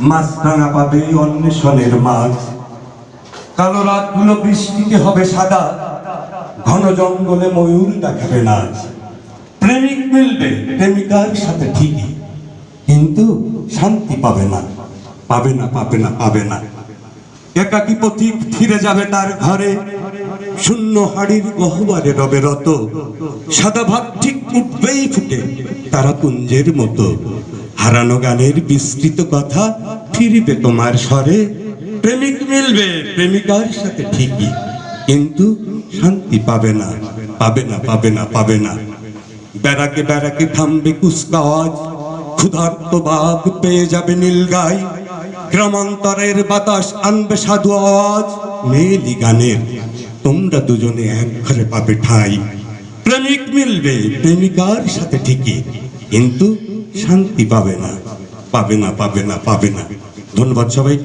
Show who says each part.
Speaker 1: মাছরাঙা পাবে অন্বেষণের মাছ। কালো রাতগুলো বৃষ্টিতে হবে সাদা। ঘন জঙ্গলে ময়ূর দেখাবে নাচ। প্রেমিক মিলবে প্রেমিকার সাথে ঠিকই। কিন্তু শান্তি পাবে না। পাবে না পাবে না পাবে না। একাকী পথিক ফিরে যাবে তার ঘরে। শূন্য হাড়ির গহ্বরে রবে রত। সাদা ভাত ঠিক উঠবেই ফুটে তারা কুঞ্জের মতো। হারানো গানের বিস্তৃত কথা ফিরিবে তোমার স্বরে। প্রেমিক মিলবে, প্রেমিকার সাথে ঠিকই, কিন্তু শান্তি পাবে না পাবে না পাবে না পাবে না। ব্যারাকে ব্যারাকে থামবে কুচকাওয়াজ, ক্ষুধার্ত বাঘ পেয়ে যাবে নীলগাই। গ্রামান্তরের বাতাস আনবে সাধু আওয়াজ মেয়েলি গানের, তোমরা দুজনে এক ঘরে পাবে ঠাঁই। প্রেমিক মিলবে, প্রেমিকার সাথে ঠিকই, কিন্তু শান্তি পাবে না। পাবে না পাবে না পাবে না। ধন্যবাদ সবাইকে।